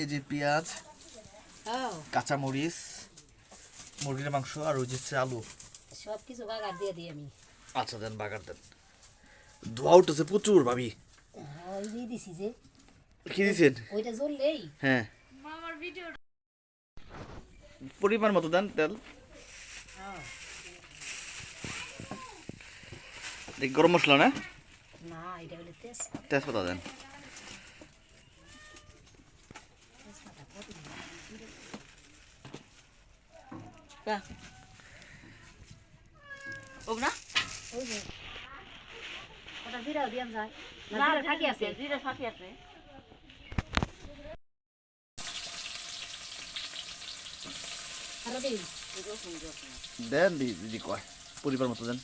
এই যে পেঁয়াজ কাঁচা মরিচ মুরগির মাংস আর ওই যে আলু। সব কিছু বাগার দিয়ে দিই আমি। আচ্ছা দেন বাগার দেন। ধোয়া উঠতেছে প্রচুর ভাবি। ওই দিয়ে দিছি যে। কি দিয়েছেন ওইটা জ্বললেই। হ্যাঁ। পরিমাণ মতো দেন তেল। হ্যাঁ। এই গরম মশলা না? না এটা হলে তেজ তেজপাতা দেন তেজপাতা কত ও না ওটা জিরাও দিয়াম যায় না জিরা থাকি আছে। জিরা ফাঁকি আছে। দেন। দি- দিদি কয়। পরিমাণ মতো দেন।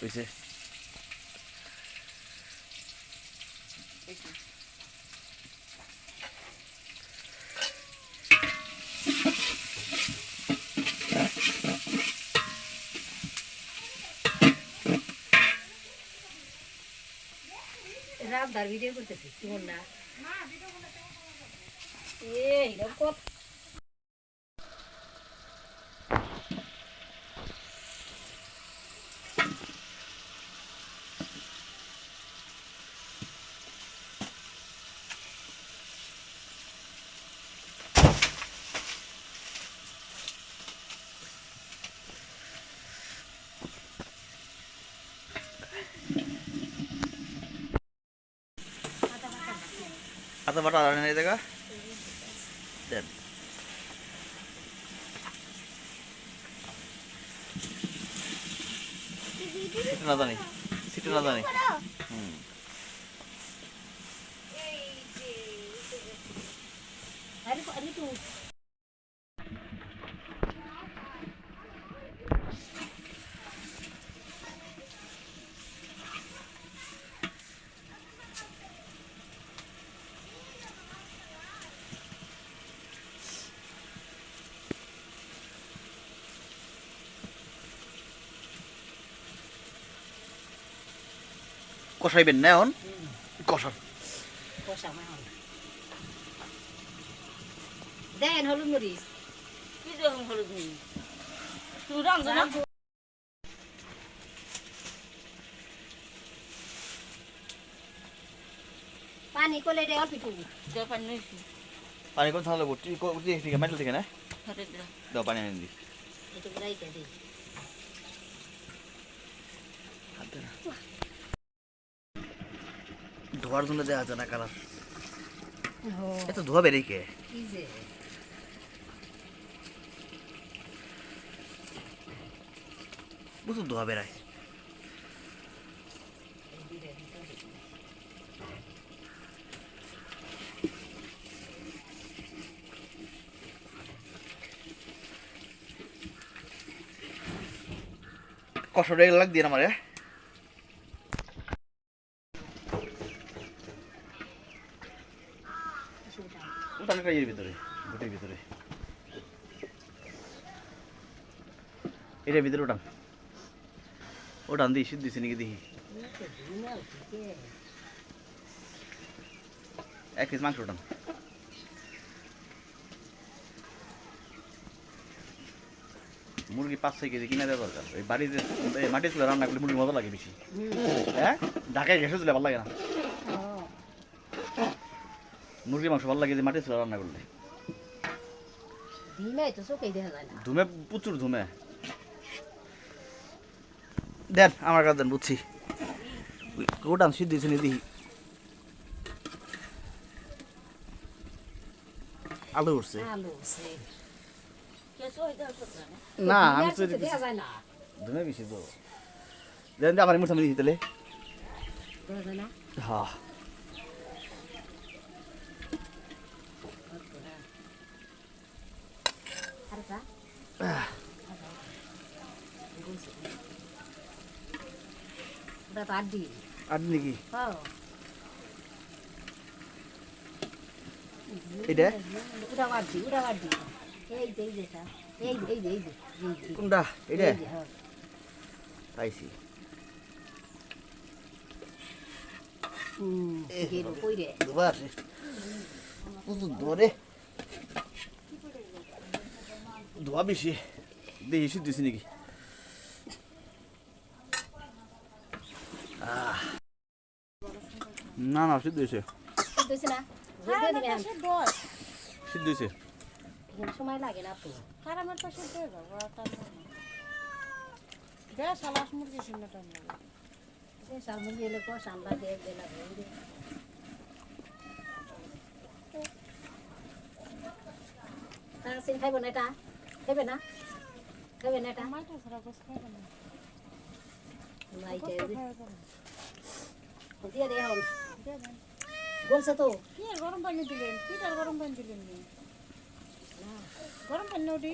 হয়েছে ভিডিও করতেছি না এ কত আদা বাটা আর এই জায়গা দেন সিটি না জানি সিটি না জানি হুম আরে আরে তুই কষাইবেন না এখন কষান কষা দেন হলুদ মরিচ। কি রকম হলুদ নেই তুই রান্ধ না? পানি কলে দে অল্প একটু। পানি পানি কোন থাকলে বটি। কোটি থেকে মেটাল থেকে না? দাও পানি এনে দি। দে ধোয়ার জন্য দেওয়া যায় না কালার? এত ধোয়া বেরিয়ে কে? প্রচুর ধোয়া বেড়ায় কষাটা লাগ দিয়ে আমার ইয়ের ভিতরে ভিতরে। এটার ভিতরে ওটান। দিই দিছি নাকি দেখি। এক পিস মাংস ওটান। মুরগি পাঁচ ছয় কেজি কিনে দেওয়া দরকার। এই বাড়িতে এই মাটি চুলে রান্না করলে মুরগি মজা লাগে বেশি। হ্যাঁ? ঢাকায় গ্যাসে চুলে ভালো লাগে না। মুরগি মাংস ভালো লাগে যে মাটি চুলে রান্না করলে। ধুমে প্রচুর ধুমে। দেন আমার কাছে দেন বুঝছি। ওটান সিদ্ধ দিয়েছি নি দেখি আলু উঠছে। না। আমি তো না। ধুমে বেশি তো। দেন আমার মুঠা মিলি তাহলে। হ্যাঁ আর তা ওটা তো আড্ডি আর নাকি হ্যাঁ এটা ওটা আড্ডি ওটা আড্ডি এই যে এই যে এটা। এই যে এই যে এই যে এই যে কোনটা? এটা যে, হ্যাঁ। পাইছি। দুবার। ধরে ধোয়া বেশি দেখি সিদ্ধ হয়েছে নাকি না না সিদ্ধ হয়েছে এখন সময় লাগে না তো আর আলাস মুরগি দে তা সিন খাইব না এটা খাইবে না? খাবে না এটা? মাইটা সারা বস খাবে না মাইটা দিয়ে দে হল। বলছে তো। কি গরম পানি দিলেন? কি তার গরম পানি দিলেন? গরম পানি ওটি